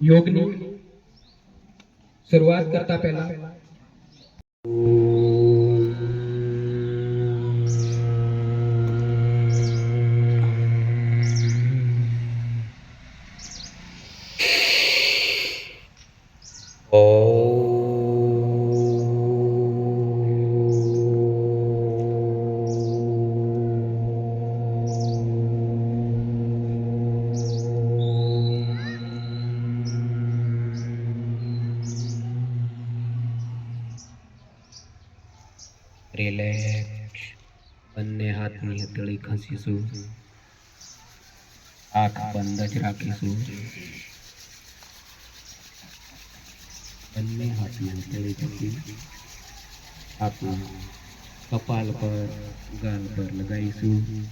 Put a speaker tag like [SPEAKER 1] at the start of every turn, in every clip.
[SPEAKER 1] યોગની શરૂઆત કરતા પહેલા
[SPEAKER 2] રિલેક્સ બંને હાથની હથેળી ખસીશું. આંખ બંધ જ રાખીશું. બંને હાથની હથેળી થકી આપણા કપાલ પર, ગાલ પર લગાવીશું.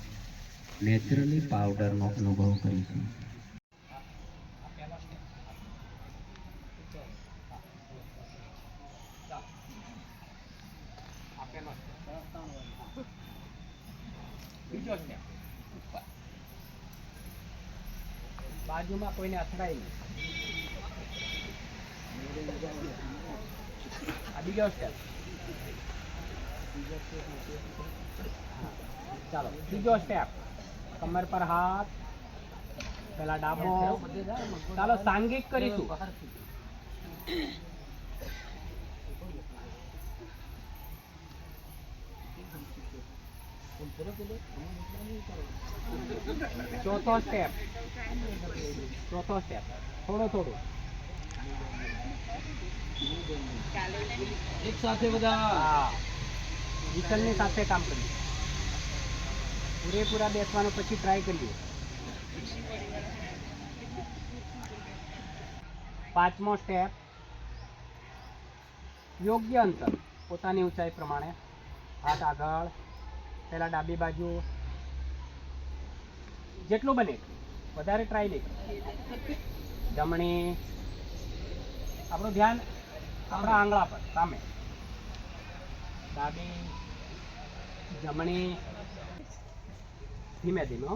[SPEAKER 2] નેચરલી પાવડરનો અનુભવ કરીશું.
[SPEAKER 3] બાજુમાં કોઈને અથડાય નહીં. સ્ટેપ ચાલો, બીજો સ્ટેપ કમર પર હાથ. પેલા ડાબો. ચાલો સાંગિક કરીશું. ચોથો સ્ટેપ ચોથો સ્ટેપ થોડો થોડો. એક સાથે બધા હા. વિચલની સાથે કામ કરીએ. પૂરેપૂરા બેસવાનું પછી ટ્રાય કરીએ. પાંચમો સ્ટેપ યોગ્ય અંતર. પોતાની ઊંચાઈ પ્રમાણે. હાથ આગળ. પહેલાં ડાબી બાજુ. જેટલું બને વધારે ટ્રાય નહીં જમણી. આપણું ધ્યાન આપણા આંગળા પર, સામે. ડાબી. જમણી. ધીમે ધીમે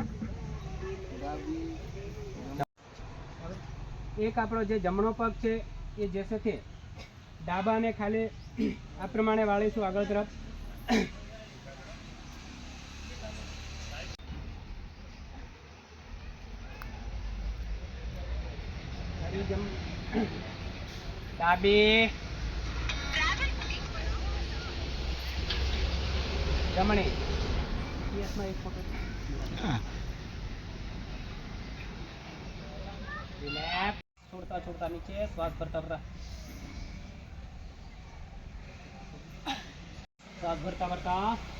[SPEAKER 3] એક આપણો જે જમણો પગ છે, એ જેસે તે ડાબાને ખાલી આ પ્રમાણે વાળીશું આગળ તરફ ફરી જમ ડાબી જમણી યસમાં એક ફોટો રિલેક્સ છોડતા છોડતા નીચે શ્વાસ ભરતા ભરતા શ્વાસ ભરતા ભરતા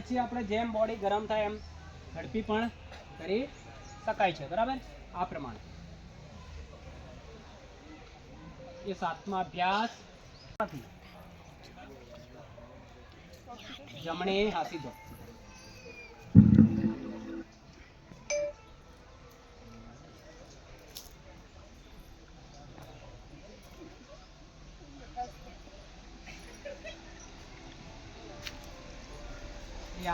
[SPEAKER 3] પછી આપણે જેમ બોડી ગરમ થાય એમ ઝડપી પણ કરી શકાય છે. બરાબર? આ પ્રમાણે. એ સાતમા અભ્યાસ નથી. જમણે હાસી સીધો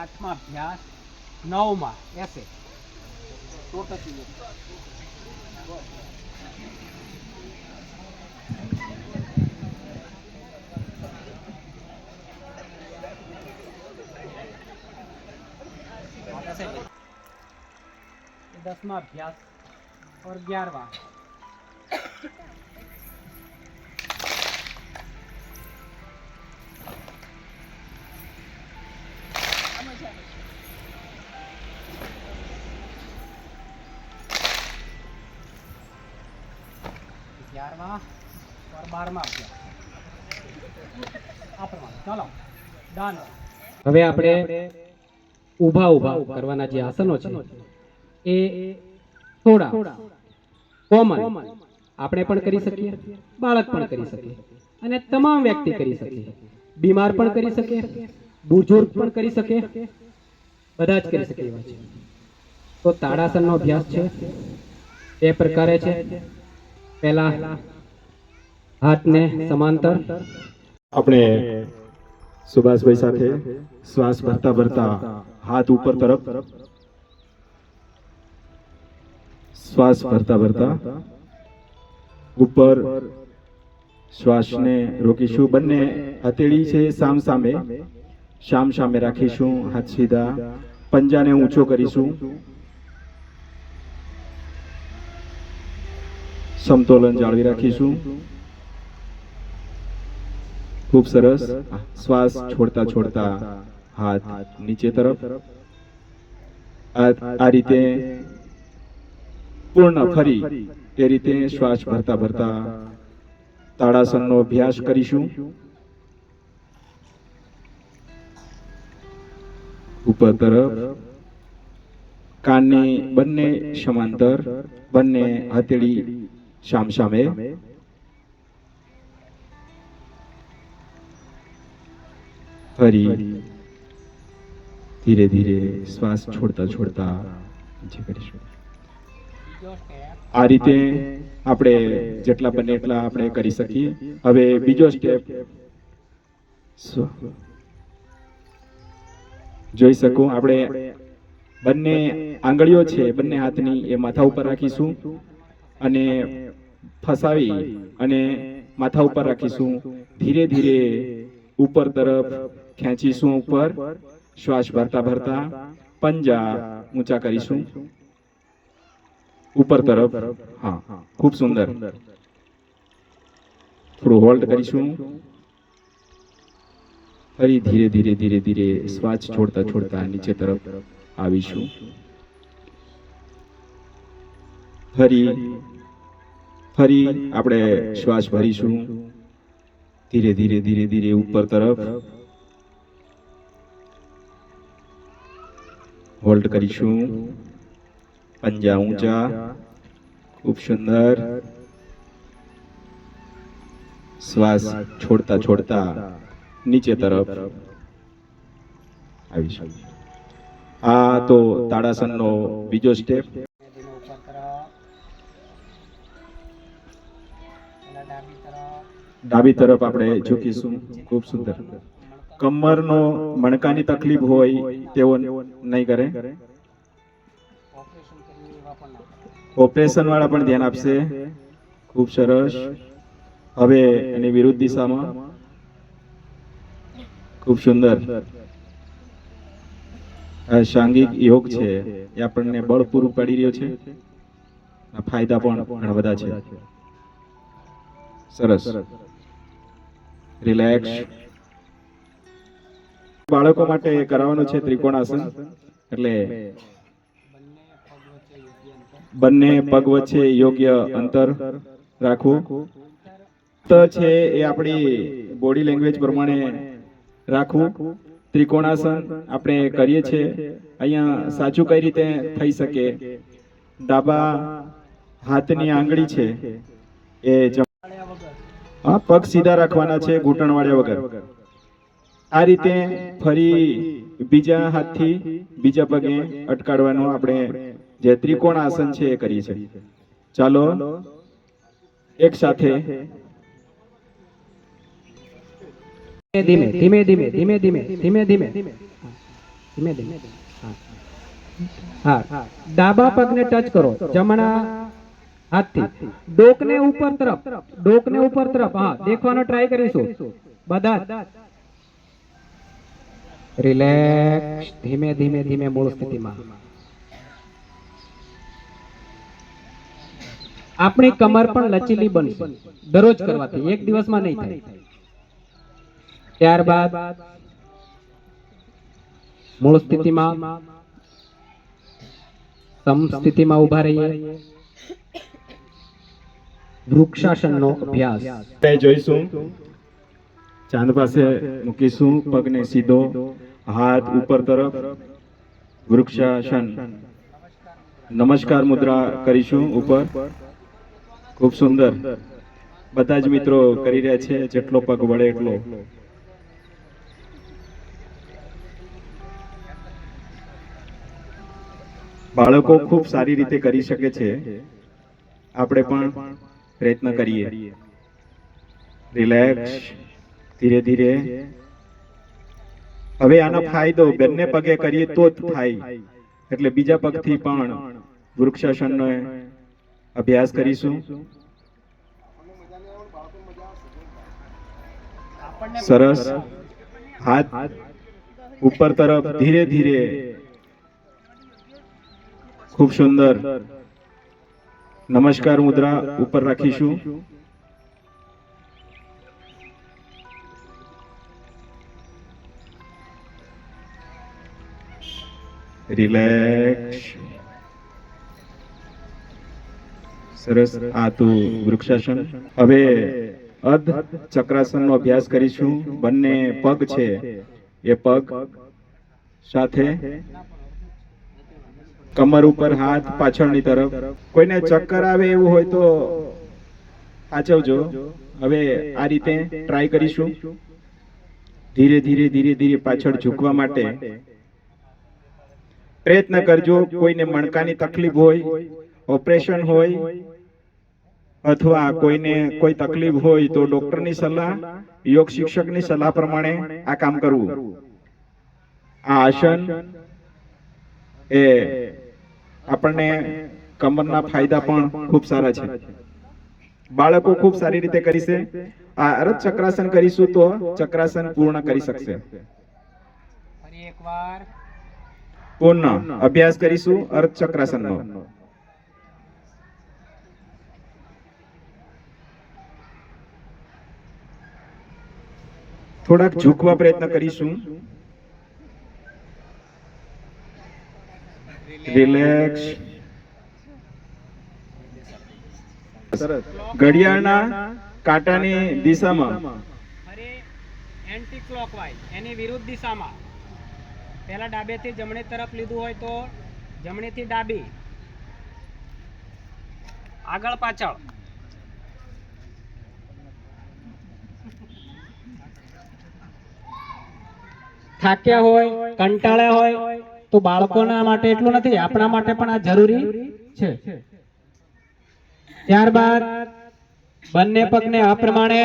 [SPEAKER 3] આઠમા અભ્યાસ નવમાં એસે ऐसे नहीं। ये दसवां अभ्यास और ग्यारहवा
[SPEAKER 1] હવે આપણે ઊભા ઊભા કરવાના જે આસનો છે, એ થોડા કોમન આપણે પણ કરી શકીએ, બાળક પણ કરી શકીએ અને તમામ વ્યક્તિ કરી શકીએ. બીમાર પણ કરી શકે બુઝુર્ગ પણ કરી શકે બધા જ કરી શકે એવા છે તો તાડાસનનો અભ્યાસ છે,
[SPEAKER 3] એ પ્રકારે છે. પહેલા હાથને સમાંતર.
[SPEAKER 4] આપણે સુભાષભાઈ સાથે શ્વાસ ભરતા ભરતા હાથ ઉપર તરફ. શ્વાસ ભરતા ભરતા ઉપર શ્વાસને રોકીશું. બંને હથેળી છે સામ સામે. સામ સામે રાખીશું. હાથ સીધા. પંજાને ઊંચો કરીશું. સમતોલન જાળવી રાખીશું. ખૂબ સરસ. શ્વાસ છોડતા છોડતા હાથ નીચે તરફ. આ રીતે પૂર્ણ ફરી એ રીતે શ્વાસ ભરતા ભરતા તાળાસનનો અભ્યાસ કરીશું. ઉપર તરફ. કાનની બંને સમાંતર, બંને હથેળી સામ શામે ફરી ધીરે ધીરે શ્વાસ છોડતા છોડતા આ રીતે આપણે જેટલા બને એટલા આપણે કરી શકીએ. હવે બીજો સ્ટેપ જોઈ શકું, આપણે બંને આંગળીઓ છે, બંને હાથની એ માથા ઉપર રાખીશું. અને ફસાવી અને માથા ઉપર રાખીશું. ધીરે ધીરે ઉપર તરફ ખેંચીશું ઉપર. શ્વાસ ભરતા ભરતા પંજા ઊંચા કરીશું. ઉપર તરફ. હા, ખૂબ સુંદર. થોડું હોલ્ડ કરીશું. ફરી ધીરે ધીરે ધીરે ધીરે શ્વાસ છોડતા છોડતા નીચે તરફ આવીશું. ફરી ફરી આપણે શ્વાસ ભરીશું. ધીરે ધીરે ધીરે ધીરે ઉપર તરફ. હોલ્ડ કરીશું. પંજા ઊંચા, ખૂબ સુંદર. શ્વાસ છોડતા છોડતા નીચે તરફ. આવીશું. આ તો તાડાસનનો બીજો સ્ટેપ
[SPEAKER 5] ડાબી તરફ.
[SPEAKER 4] આપણે ઝૂકીશું. ખૂબ સુંદર. કમરનો મણકાની તકલીફ હોય તેઓ નહીં કરે.
[SPEAKER 5] ઓપરેશન
[SPEAKER 4] વાળા પણ ધ્યાન આપશે. ખૂબ સરસ. હવે એની વિરુદ્ધ દિશામાં. ખૂબ સુંદર. આ સાંગિક યોગ છે. એ આપણને બળ પૂરું પાડી રહ્યો છે. ફાયદા પણ ઘણા બધા છે. સરસ. રિલેક્સ બાળકો માટે કરાવવાનું છે ત્રિકોણાસન. એટલે
[SPEAKER 5] બંને પગ વચ્ચે યોગ્ય અંતર
[SPEAKER 4] રાખવું. છે એ આપણી બોડી લેંગ્વેજ પ્રમાણે રાખવું. ત્રિકોણાસન આપણે કરીએ છીએ. અહીંયા સાચું કઈ રીતે થઈ શકે? ડાબા હાથની આંગળી છે એ હા, પગ સીધા રાખવાના છે, ઘૂંટણ વાળ્યા વગર. આ રીતે ફરી બીજા હાથથી બીજા પગે અટકાડવાનું આપણે જે ત્રિકોણ આસન છે એ કરીએ છીએ. ચાલો, એક સાથે.
[SPEAKER 3] ધીમે ધીમે ધીમે ધીમે ધીમે ધીમે ધીમે. ધીમે ધીમે. હા. ડાબા પગને ટચ કરો. જમણા હાથથી. ડોકને ઉપર તરફ. ડોકને ઉપર તરફ. હા દેખવાનો ટ્રાય કરીશું. બધા રિલેક્સ ધીમે ધીમે ધીમે મૂળ સ્થિતિમાં. આપણી કમર પણ લચીલી બનશે. દરરોજ કરવાથી. એક દિવસમાં નહીં થાય. ત્યારબાદ મૂળ સ્થિતિમાં સમ સ્થિતિમાં ઊભા રહીએ. વૃક્ષાસનનો અભ્યાસ.
[SPEAKER 4] આપણે જોઈશું. ચાંદ પાસે મૂકીશું પગને સીધો, હાથ ઉપર તરફ. વૃક્ષાસન. નમસ્કાર મુદ્રા કરીશું ઉપર. ખૂબ સુંદર. બધા જ મિત્રો કરી રહ્યા છે જેટલો પગ વળે એટલો. બાળકો ખૂબ સારી રીતે કરી શકે છે. આપણે પણ પ્રયત્ન કરીએ. રિલેક્સ ધીરે ધીરે. હવે આનો ફાયદો બંને પગે કરીએ તો જ થાય. એટલે બીજા પગથી પણ વૃક્ષાસનનો અભ્યાસ કરીશું. સરસ. હાથ ઉપર તરફ ધીરે ધીરે. ખૂબ સુંદર. નમસ્કાર મુદ્રા, ઉપર રાખીશું. રિલેક્સ સરસ. આ તો વૃક્ષાસન. હવે અર્ધ ચક્રાસનનો અભ્યાસ કરીશું. બંને પગ છે. એ પગ સાથે કમર ઉપર હાથ પાછળની તરફ. કોઈને ચક્કર આવે એવું હોય તો આચવજો હવે આ રીતે ટ્રાય કરીશું. ધીરે ધીરે ધીરે ધીરે પાછળ ઝૂકવા માટે. પ્રયત્ન કરજો, કોઈને મણકાની તકલીફ હોય, ઓપરેશન હોય, અથવા કોઈને કોઈ તકલીફ હોય તો ડોક્ટરની સલાહ, યોગ શિક્ષકની સલાહ પ્રમાણે આ કામ કરવું. આ આસન એ આપણને કમરના ફાયદા પણ ખૂબ સારા છે. બાળકો ખૂબ સારી રીતે કરીશે. આ અરજ ચક્રાસન કરીશું તો ચક્રાસન પૂર્ણ કરી શકશે.
[SPEAKER 3] ફરી એકવાર.
[SPEAKER 4] પૂર્ણ. અભ્યાસ કરીશું અર્ધ ચક્રાસનનો. થોડાક ઝૂકવા પ્રયત્ન કરીશું. રિલેક્સ ઘડિયાળના કાંટાની દિશામાં.
[SPEAKER 3] એન્ટી ક્લોકવાઇઝ એની વિરુદ્ધ દિશામાં. પહેલા ડાબેથી જમણે તરફ લીધું હોય તો જમણીથી ડાબી. આગળ પાછળ. થાક્યા હોય કંટાળ્યા હોય તો બાળકોના માટે એટલું નથી, આપણા માટે પણ આ જરૂરી છે. ત્યારબાદ બંને પગને આ પ્રમાણે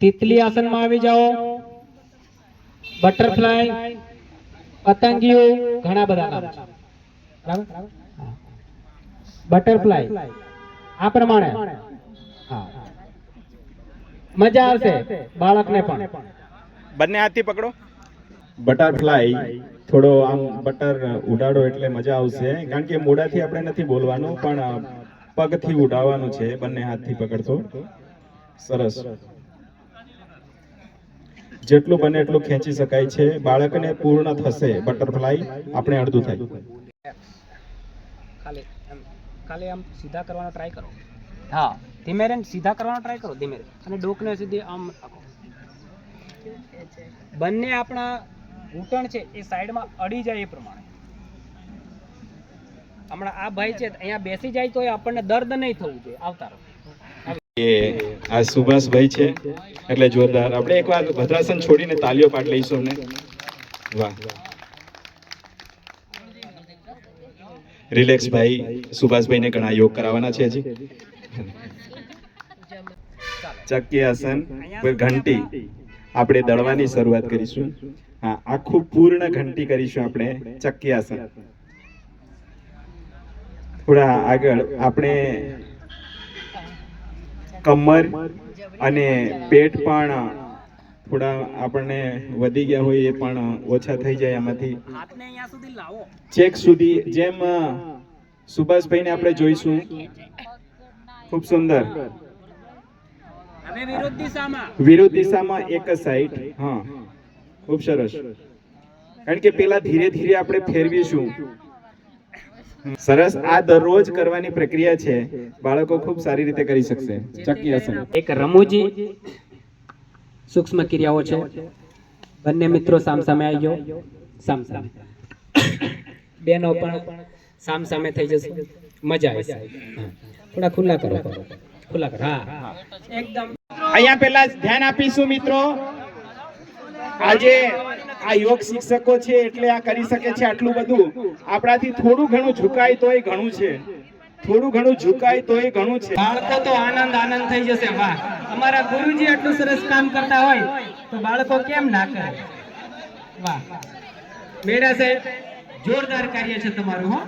[SPEAKER 3] તિતલી આસનમાં આવી જાઓ. બટરફ્લાય, પતંગિયું, ઘણા બધા નામ છે. બટરફ્લાય, આ પ્રમાણે. હા. મજા આવશે બાળકને પણ.
[SPEAKER 4] બંને હાથથી પકડો. બટરફ્લાય થોડો આમ બટર ઉડાડો એટલે મજા આવશે. કારણ કે મોઢાથી આપણે નથી બોલવાનું પણ પગથી ઉડાવવાનું છે બંને હાથથી પકડશો સરસ. જેટલું બને એટલું ખેંચી શકાય છે. બાળકને પૂર્ણ થશે બટરફ્લાય. આપણે અડધું થાય.
[SPEAKER 3] ખાલી ખાલી આમ સીધા કરવાનો ટ્રાય કરો. હા. ધીમે રેન સીધા કરવાનો ટ્રાય કરો ધીમે અને ડોકને સીધી આમ બંને આપણા ઘૂંટણ છે એ સાઈડમાં અડી જાય એ પ્રમાણે. હમણાં આ ભાઈ છે અહીંયા બેસી જાય તો આપણને દર્દ નહીં થવું જોઈએ. આવતા
[SPEAKER 4] એ આ સુભાષભાઈ છે એટલે જોરદાર. આપણે એકવાર ભદ્રાસન છોડીને તાલીઓ પાટ લઈશું અમને. વાહ. રિલેક્સ ભાઈ સુભાષભાઈને ઘણા યોગ કરાવવાના છે હજી. ચક્કી આસન ઘંટી. આપણે દળવાની શરૂઆત કરીશું. હા આખું પૂર્ણ ઘંટી કરીશું આપણે ચક્કી આસન થોડા આગળ આપણે કમર અને પેટ પણ થોડા આપણને વધી ગયા હોય એ પણ ઓછા થઈ જાય એમાંથી ચેક સુધી જેમ સુભાષભાઈને આપણે જોઈશું. ખૂબ સુંદર.
[SPEAKER 3] વિરુદ્ધ દિશામાં.
[SPEAKER 4] એક સાઈડ હા. ખૂબ સરસ. કારણ કે પેલા ધીરે ધીરે આપણે ફેરવીશું. સરસ આ દરરોજ કરવાની પ્રક્રિયા છે. બાળકો ખૂબ સારી રીતે કરી શકશે. ચક્કી આસન
[SPEAKER 1] એક રમૂજી સૂક્ષ્મ ક્રિયાઓ છે. બંને મિત્રો સામસામે આવી સામ સામસામે. બેનો પણ સામસામે થઈ જશે. મજા આવશે થોડા ખુલ્લા કરો. ખુલ્લા કરો. હા હા.
[SPEAKER 3] એકદમ
[SPEAKER 4] અહીંયા પેલા ધ્યાન આપીશું મિત્રો. આજે આ યોગ શિક્ષકો છે એટલે આ કરી શકે છે આટલું બધું. આપણાથી થોડું ઘણું ઝુકાય તોય ઘણું છે. થોડું ઘણું ઝુકાય તો એ ઘણું છે.
[SPEAKER 3] બાળકો તો આનંદ આનંદ થઈ જશે વાહ. અમારા ગુરુજી આટલું સરસ કામ કરતા હોય તો બાળકો કેમ ના કરે? વાહ. મેડા સાહેબ જોરદાર કાર્ય છે તમારું હો.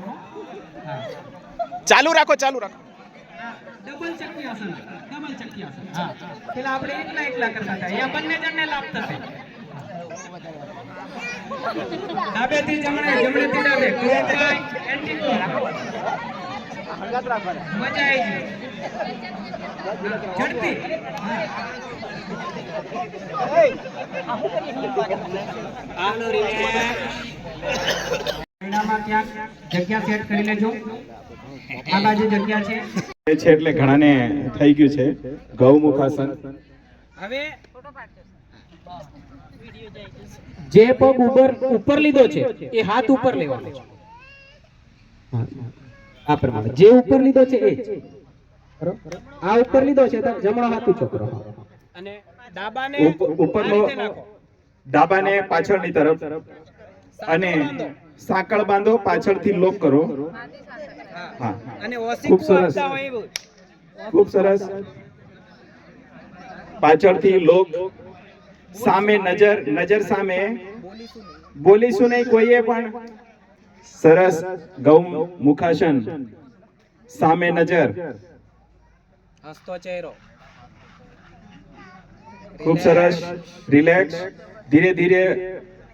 [SPEAKER 4] ચાલુ રાખો ચાલુ રાખો.
[SPEAKER 3] ડબલ ચક્કી આસન ડબલ ચક્કી આસન હા. પેલા આપણે એકલા એકલા કરતા હતા. અહીંયા બંને જણને લાભ થશે. ડાબેથી જમણે જમણેથી ડાબે. ક્લોકવાઇઝ એન્ટી મજા આવી ગઈ. ઝડપી હા. આનો relax. મહિનામાં ક્યાંક જગ્યા સેટ કરી લેજો. આ બાજુ જગ્યા છે.
[SPEAKER 4] છે એટલે ઘણાને થઈ ગયું છે. ગૌમુખ આસન
[SPEAKER 3] હવે
[SPEAKER 1] જે પગ ઉપર ઉપર લીધો છે એ હાથ ઉપર લેવાનો છે. આ પ્રમાણે. જે ઉપર લીધો છે એ આ ઉપર લીધો છે તો જમણો હાથ ઊંચો કરો.
[SPEAKER 3] અને ડાબાને
[SPEAKER 4] ઉપ- ઉપરનો. ડાબાને પાછળની તરફ અને સાંકળ બાંધો પાછળથી લોક કરો.
[SPEAKER 3] હા. અને
[SPEAKER 4] ખૂબ સરસ. ખૂબ સરસ. પાછળથી લોક. સામે નજર નજર સામે બોલીશું નહીં કોઈએ પણ. સરસ ગૌ મુખાસન સામે નજર.
[SPEAKER 3] હસતો ચહેરો.
[SPEAKER 4] ખૂબ સરસ. રિલેક્સ. ધીરે ધીરે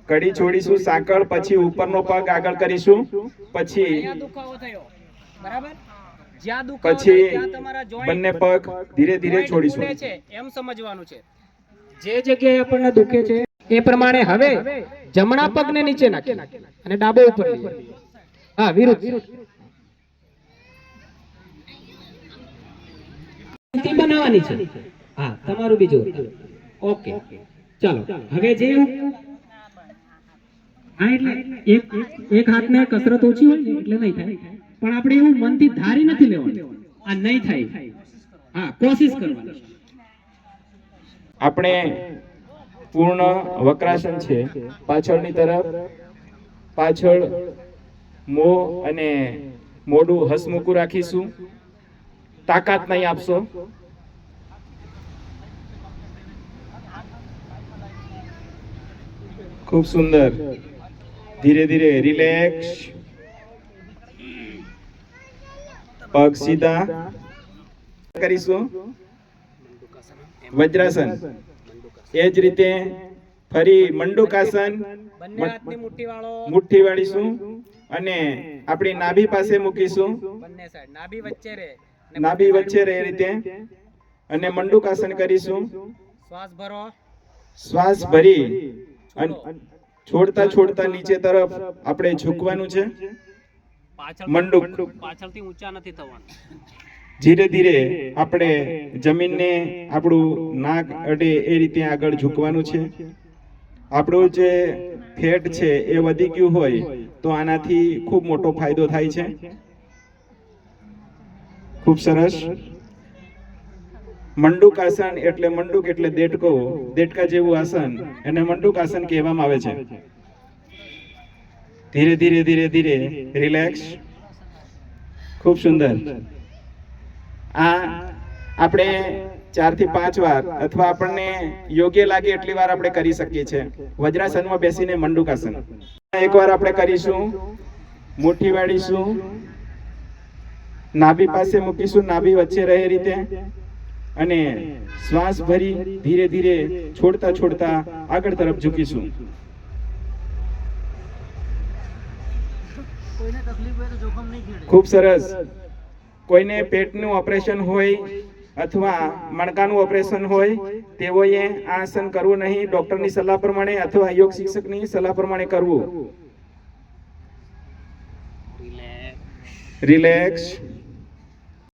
[SPEAKER 4] કડી છોડીશું. સાંકળ પછી ઉપરનો પગ આગળ કરીશું. પછી
[SPEAKER 3] અહીંયા દુખાવો થયો. બરાબર? જ્યાં દુખાવો
[SPEAKER 4] પછી
[SPEAKER 3] તમારા
[SPEAKER 4] બંને પગ ધીરે ધીરે છોડીશું.
[SPEAKER 3] એમ સમજવાનું છે.
[SPEAKER 1] જે જગ્યાએ આપણને દુખે છે, એ પ્રમાણે હવે જમણા પગને નીચે નાખી અને ડાબો ઉપર હા, વિરુદ્ધ. બનાવવાની છે. હા, તમારું બીજું ઓકે. ચાલો, હવે જે હા, એટલે એક એક હાથને કસરત ઓછી હોય એટલે નહીં થાય. પણ આપણે એવું મનથી ધારી નથી લેવાનું. આ નહીં થાય. હા, કોશિશ કરવાની.
[SPEAKER 4] આપણે પૂર્ણ વક્રાસન છે. પાછળની તરફ પાછળ મો અને મોઢું હસમુખું રાખીશું. તાકાત નહીં આપશો. ખૂબ સુંદર. ધીરે ધીરે રિલેક્સ. પગ સીધા કરીશું. વજ્રાસન. એ જ રીતે ફરી મંડુકાસન
[SPEAKER 3] મુઠ્ઠી
[SPEAKER 4] વાળીશું અને આપણી નાભી પાસે મૂકીશું.
[SPEAKER 3] નાભી વચ્ચે રહે
[SPEAKER 4] નાભી વચ્ચે રહે રીતે. અને મંડુકાસન કરીશું.
[SPEAKER 3] શ્વાસ ભરો.
[SPEAKER 4] શ્વાસ ભરી. અને છોડતા છોડતા નીચે તરફ આપણે ઝૂકવાનું છે. મંડુક.
[SPEAKER 3] પાછળથી ઊંચા નથી થવાનું.
[SPEAKER 4] ધીરે ધીરે આપણે જમીનને આપણું નાક અડે એ રીતે આગળ ઝૂકવાનું છે. આપણું જે ફેટ છે એ વધી ગયું હોય તો આનાથી ખૂબ મોટો ફાયદો થાય છે. ખૂબ સરસ. મંડુક આસન એટલે મંડુક એટલે દેડકો દેટકા જેવું આસન એને મંડુક આસન કહેવામાં આવે છે. ધીરે ધીરે ધીરે ધીરે રિલેક્સ. ખૂબ સુંદર. આ આપણે ચારથી પાંચ વાર અથવા આપણને યોગ્ય લાગે એટલી વાર આપણે કરી શકીએ છીએ. વજ્રાસનમાં બેસીને મંડુકાસન. એકવાર આપણે કરીશું મુઠ્ઠી વાળીશું નાભી પાસે મૂકીશું નાભી વચ્ચે રહે રીતે. અને શ્વાસ ભરી ધીરે ધીરે છોડતા છોડતા આગળ તરફ ઝૂકીશું. ખૂબ સરસ. કોઈને પેટનું ઓપરેશન હોય અથવા મણકાનું ઓપરેશન હોય તેઓએ આ આસન કરવું નહીં ડોક્ટરની સલાહ પ્રમાણે અથવા યોગ શિક્ષકની સલાહ પ્રમાણે કરવું. રિલેક્સ